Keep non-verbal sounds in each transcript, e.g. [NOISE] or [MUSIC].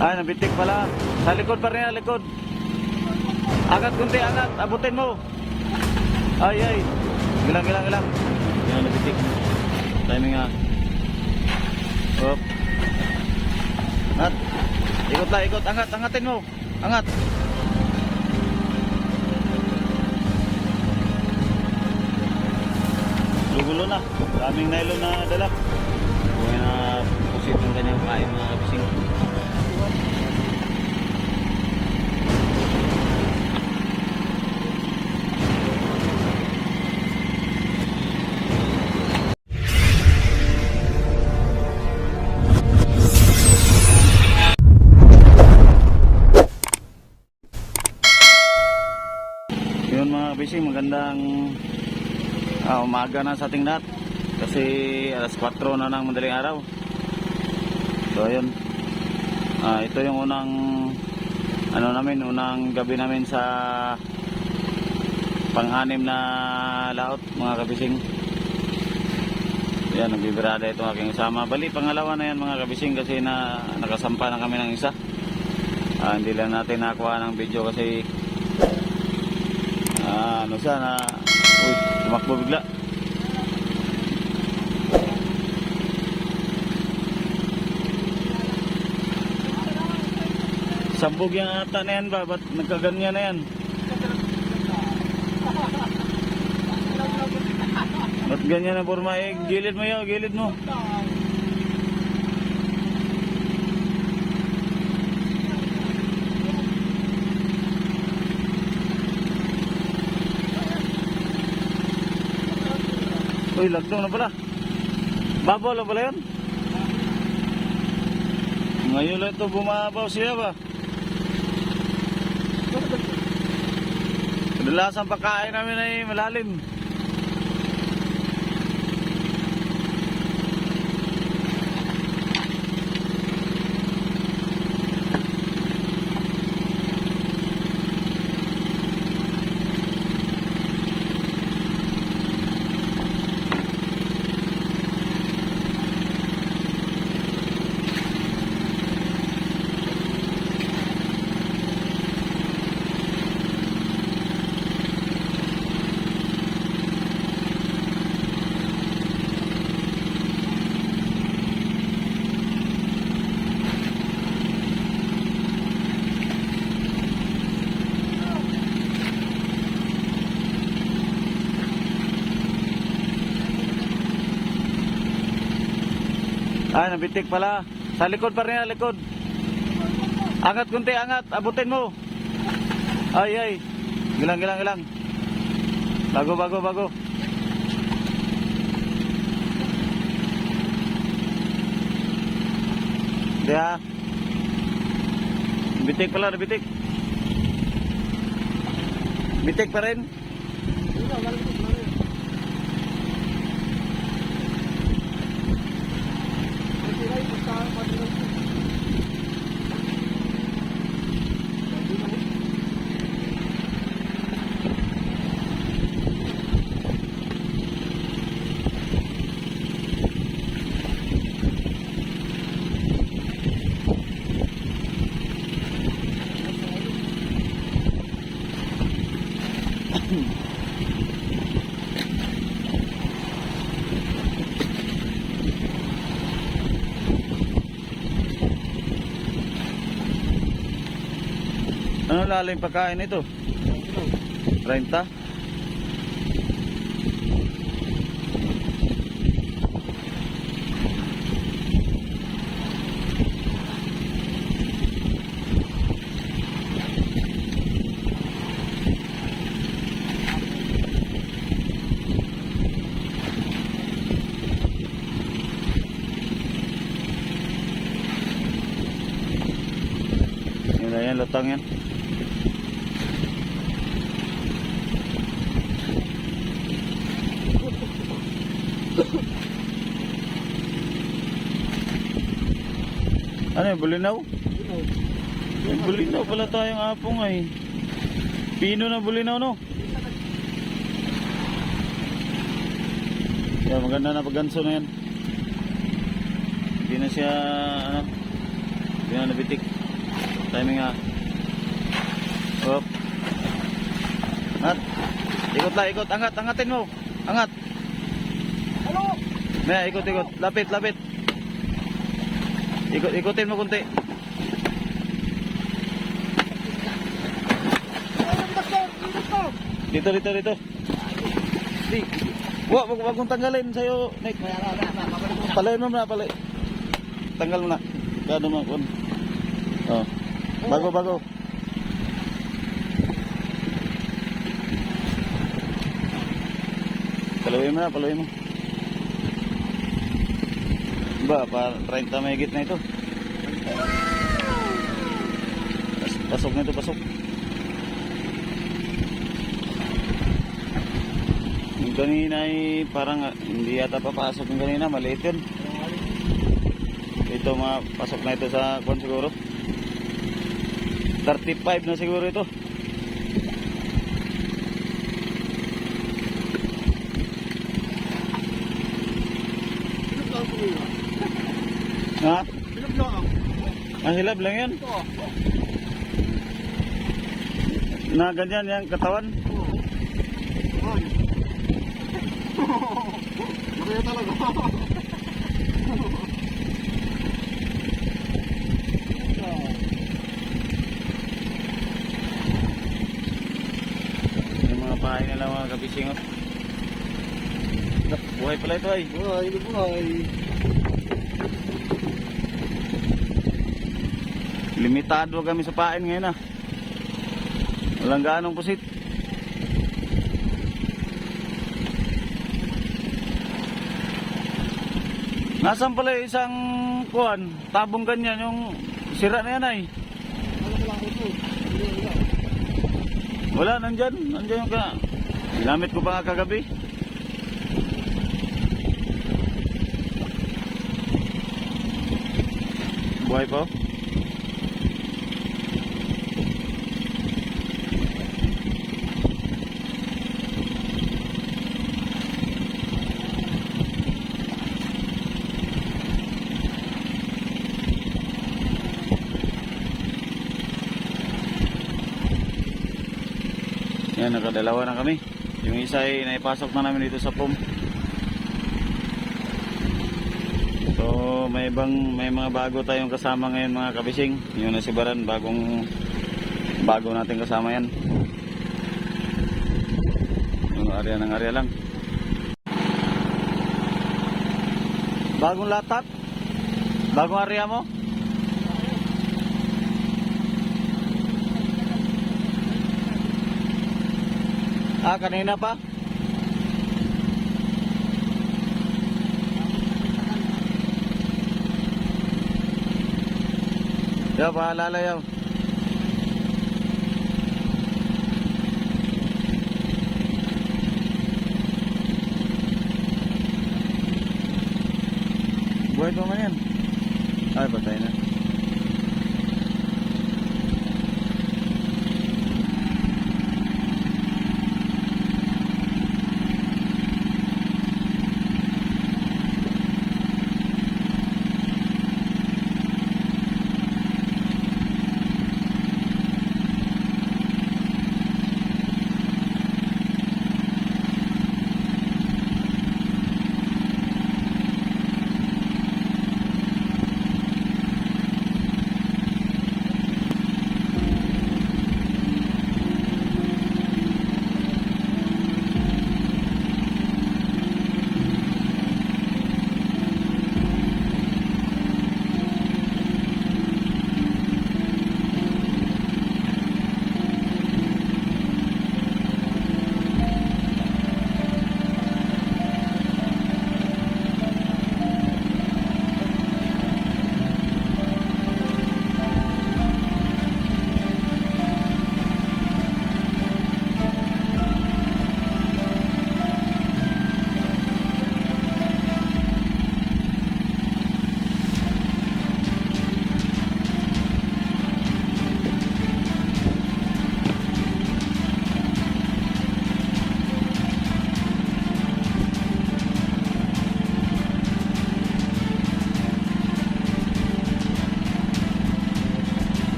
Ay, nabitik pala. Sa likod pa rin, likod. Angat kunti, angat. Abutin mo. Ay, ay. Gilang, gilang, gilang. Yan, nabitik. Timing nga. Hop. Angat. Ikot lang, ikot. Angat, angatin mo. Angat. Gugulo na. Daming nylon na dala. Kung na pusit yung kanyang kain mga bising. Yun mga bising, magandang ah, umaga na sa ating lahat. Kasi alas 4 na ng madaling araw. So ayun. Ah, ito yung unang ano namin, unang gabi namin sa pang-anim na laot mga kabising. Yan, nagbibirada itong aking kasama. Bali, pangalawa na yan mga kabising kasi na nakasampa na kami ng isa. Ah, hindi lang natin nakuha ng video kasi Ah, ano siya na uy, tumakbo bigla. Sabog yung ata na yan ba? Ba't nagkaganyan na yan? Ba't ganyan na forma? Eh, gilid mo yun, gilid mo. Uy, lagdong na pala. Babaw lang pala yun. Ngayon lang ito bumabaw siya ba? Kadalasan pagkain namin ay malalim. Ay, nabitik pala. Sa likod pa rin, likod. Angat kunti, angat. Abutin mo. Ay, ay. Gilang, gilang, gilang. Bago, bago, bago. Kaya, bitik pala, bitik. Bitik pa rin. Ano lalim pagkain nito? 30? Yan na yan, lutang yan. Ano yung bulinaw? May bulinaw pala tayong apong ay. Pino na bulinaw no? Yan, maganda na pagganso na yan. Hindi na siya, ano, hindi na nabitik. Timing nga. Up. Angat. Ikot lang, ikot. Angat, angatin mo. Angat. Ano? Maya, ikot, ikot. Lapit, lapit. Ikot, ikutin mo kunti. Dito, dito, dito. Di. Wag, wag, wag mong tanggalin sa'yo, Nick. Palayin mo na, palay. Tanggal mo na. Gano mo, kun. Oh. Bago, bago. Paluin mo na, paluin mo. Ba, pa 30 may na ito. Pas- Pasok na ito, pasok. Yung kanina ay parang ah, hindi yata papasok yung kanina, maliit yun. Ito pasok na ito sa kwan siguro. 35 na siguro ito. Bitak lang ko yun. Ha? Bitak lang. Ang hilab lang yan. Ito. Na ganyan yung katawan. Ay. [LAUGHS] Makaya talaga. [LAUGHS] Yung mga bahay nila mga kabising. Buhay pala ito ay. Buhay, buhay. Limitado kami sa pain ngayon ah. Walang ganong pusit. Nasaan pala isang kuan, tabong ganyan yung sira na yan ay. Wala, nandyan. Nandyan yung ka. Ginamit ko pa nga kagabi. Buhay pa? oh. Yan, nakadalawa na kami. Yung isa ay naipasok na namin dito sa POM. So, may ibang may mga bago tayong kasama ngayon mga kabising. Yung na si Baran, bagong bago natin kasama yan. Yung area ng area lang. Bagong latat? Bagong area mo? Ah, kanina pa? Yo, paalala yaw.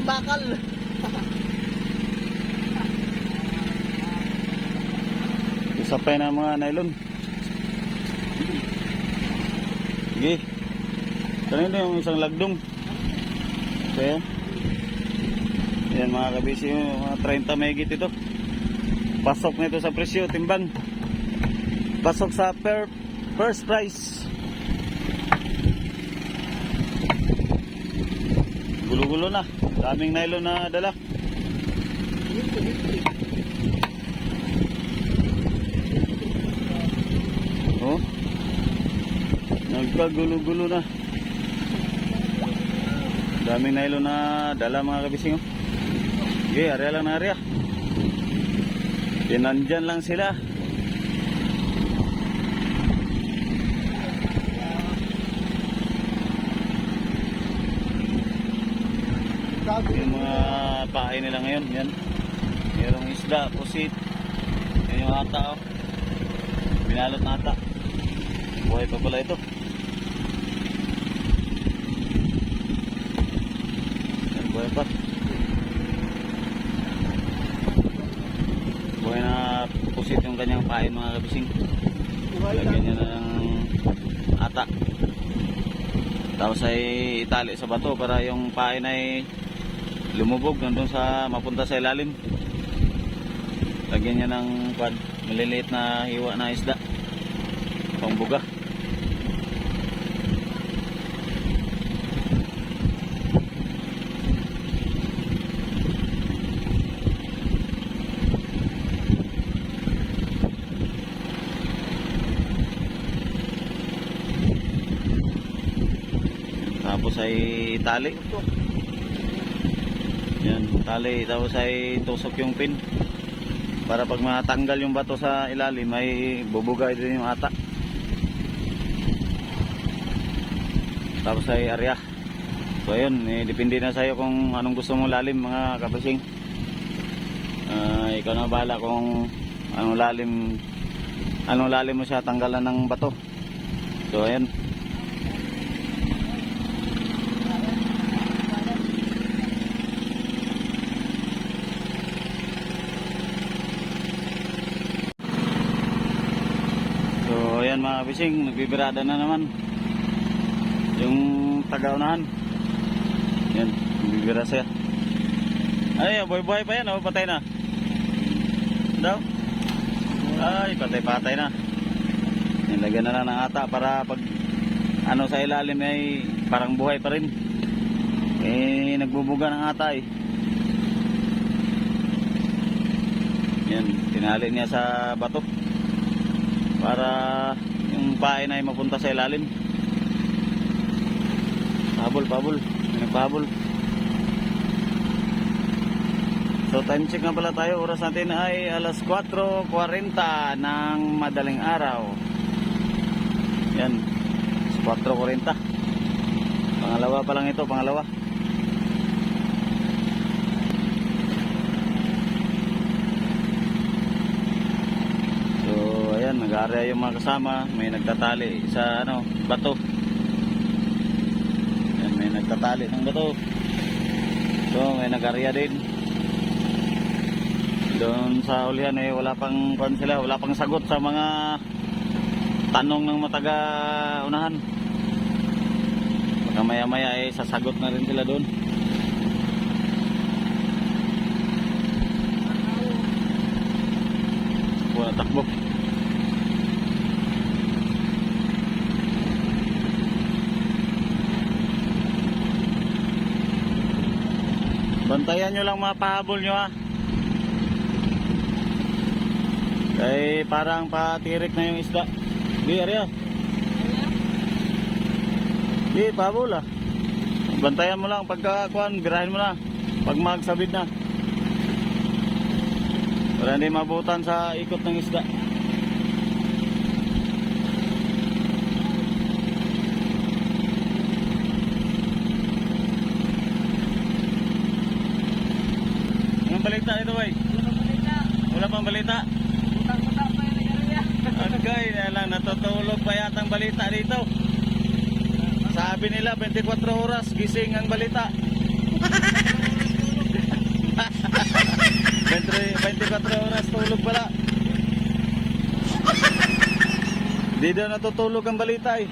Bakal. Usapay na mga nylon. Sige. Kanina yung isang lagdong. Yan. Yan mga kabisi, mga 30 megit ito. Pasok nito sa presyo, timbang. Pasok sa per first price. Gulo-gulo na. Daming nylon na dala. Oh. Nagkagulo-gulo na. Daming nylon na dala mga kabising. Okay, area lang na area. Pinandyan lang sila. Yung mga pahay nila ngayon, yan. Merong isda, pusit. Yan yung ata, oh. Binalot na ata. Buhay pa pala ito. Yan, buhay pa. Buhay na pusit yung kanyang pahay mga kabising. Lagyan niya na ng ata. Tapos ay itali sa bato para yung pain ay lumubog nandun sa mapunta sa ilalim. Lagyan niya ng kwan, maliliit na hiwa na isda. Pangbuga. Tapos ay tali. Tali. Tapos ay tusok yung pin. Para pag matanggal yung bato sa ilalim ay bubugay din yung ata. Tapos ay area. So ayun, eh, depende na sa'yo kung anong gusto mong lalim mga kabasing. Ah, ikaw na bahala kung anong lalim anong lalim mo siya tanggalan ng bato. So ayun. So ayan mga kabising, nagbibirada na naman. Yung taga-unahan. Yan, nagbibira siya. Ay, buhay-buhay pa yan, oh, patay na. Daw? Ay, patay-patay na. Nilagyan na lang ng ata para pag ano sa ilalim ay parang buhay pa rin. Eh, nagbubuga ng ata eh. Yan, tinali niya sa bato para yung pain ay mapunta sa ilalim. Pabol, pabol. Nagpabol. So time check na pala tayo. Oras natin ay alas 4.40 ng madaling araw. Yan. 4.40. Pangalawa pa lang ito, pangalawa. So, nag-area yung mga kasama. May nagtatali sa ano, bato. Ayan, may nagtatali ng bato. So, may nag-area din. Doon sa ulihan eh, wala pang kwan sila, wala pang sagot sa mga tanong ng mataga unahan. Baka maya maya eh, sasagot na rin sila doon. Wala Bantayan nyo lang mga pahabol nyo ha. Kay parang patirik na yung isda. Di, Arya. Di, pahabol ah. Bantayan mo lang pagka kuan, birahin mo na. Pag magsabid na. Para hindi mabutan sa ikot ng isda. Anong balita ito, bay? Wala pang balita. Agay, na lang natutulog pa yatang balita dito. Sabi nila 24 oras gising ang balita. 20, 24 oras tulog pala. Di daw natutulog ang balita eh.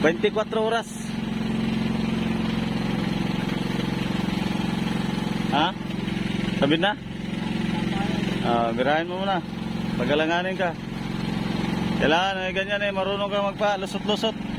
24 oras. Ha? Sabi na? Ah, birahin mo muna. Pagalanganin ka. Kailangan eh, ganyan eh, marunong ka magpa lusot-lusot.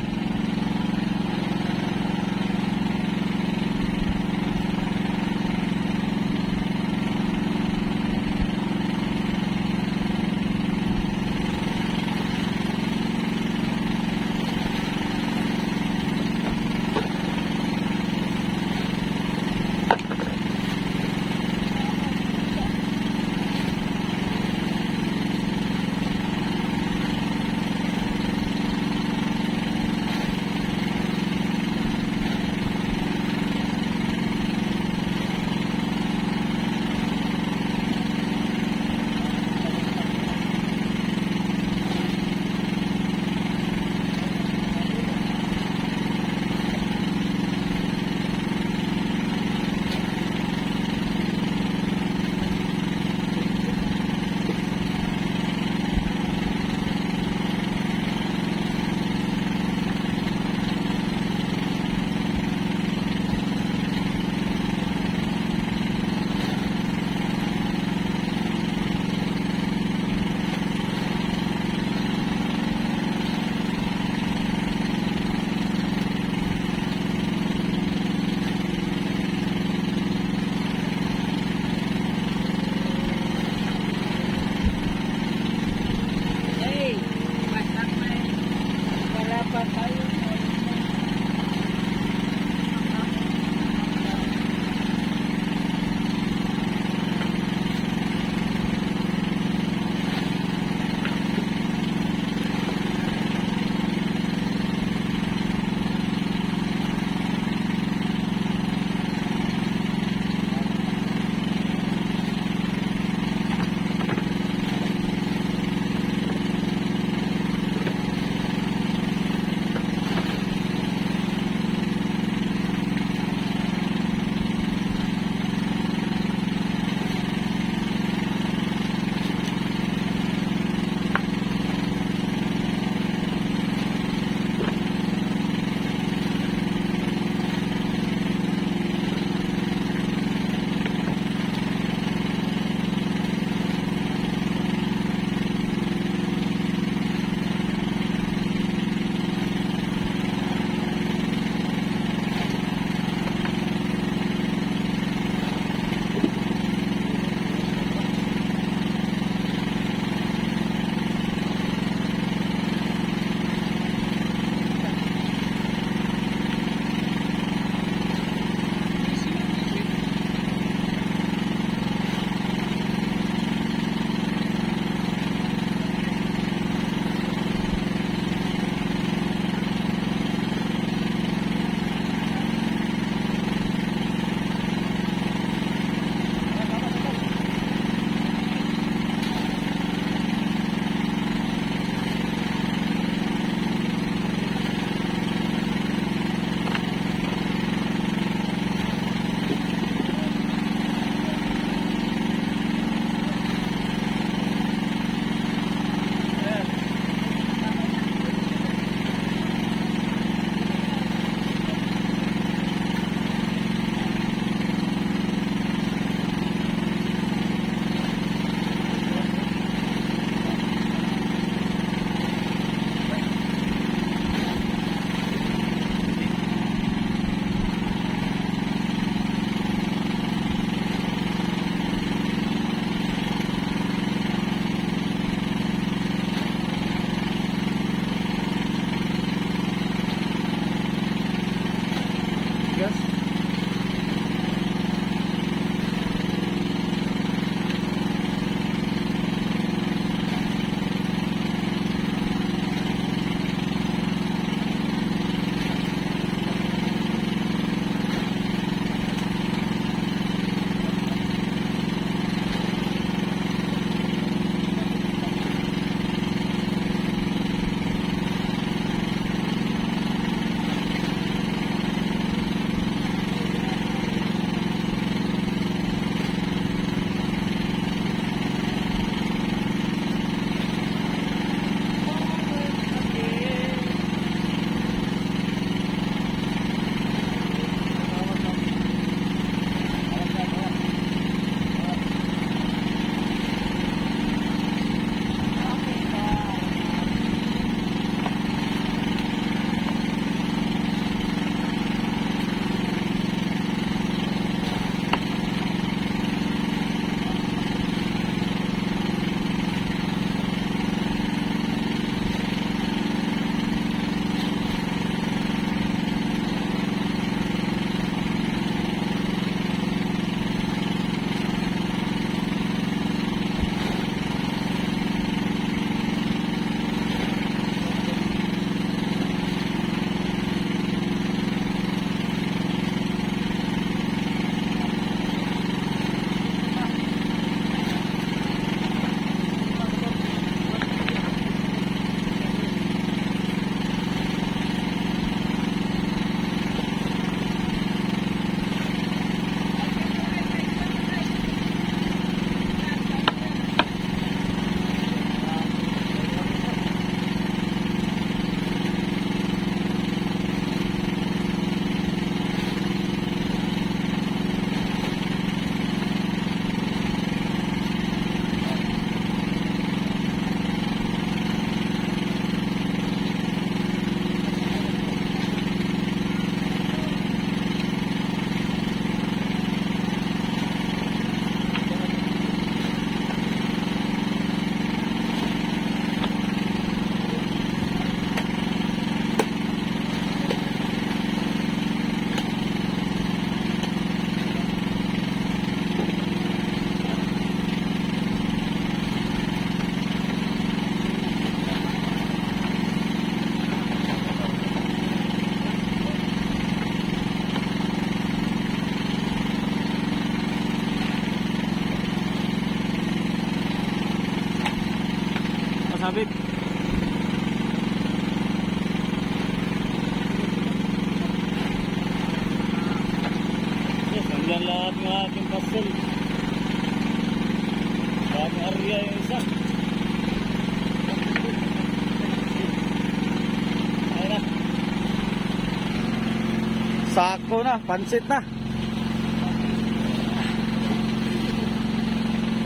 Sako na, pansit na.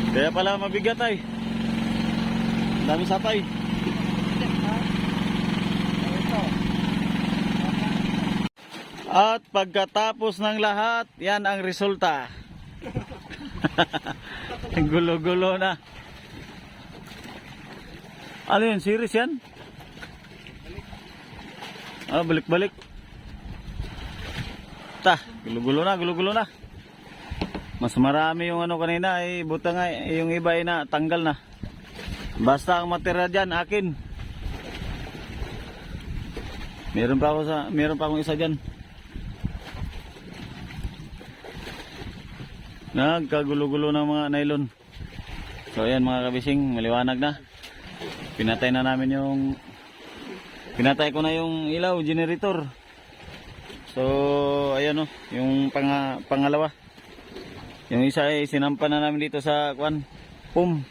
Kaya pala mabigat ay. Dami sapay. At pagkatapos ng lahat, yan ang resulta. [LAUGHS] Gulo-gulo na. Ano yun? Series yan? Ah, balik-balik. Ta, gulo-gulo na, gulo-gulo na. Mas marami yung ano kanina, eh, buta nga, eh, yung iba ay na, tanggal na. Basta ang matira dyan, akin. Meron pa ako sa, meron pa akong isa dyan. Nagkagulo-gulo ng mga nylon. So ayan mga kabising, maliwanag na. Pinatay na namin yung Pinatay ko na yung ilaw, generator. So ayan oh, yung pang, pangalawa. Yung isa ay sinampa na namin dito sa kwan, pum.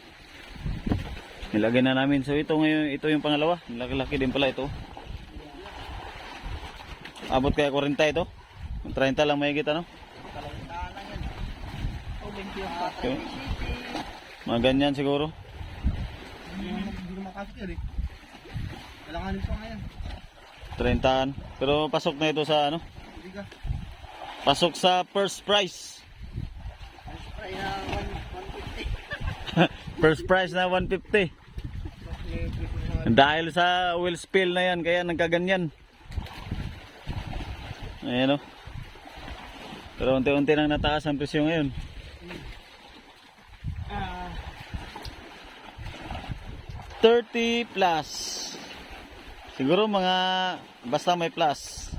Nilagay na namin. So ito ngayon, ito yung pangalawa. Laki-laki din pala ito. Abot kaya 40 ito. 30 lang may ano? Okay. Mga ganyan siguro. Hindi ko makasir eh. Kailanganin ko ngayon. 30 Pero pasok na ito sa ano? Pasok sa first price. Spray [LAUGHS] na 150. First price na 150. Dahil sa oil spill na yan, kaya nagkaganyan. Ayan o. Pero unti-unti nang nataas ang presyo ngayon. 30 plus. Siguro mga basta may plus.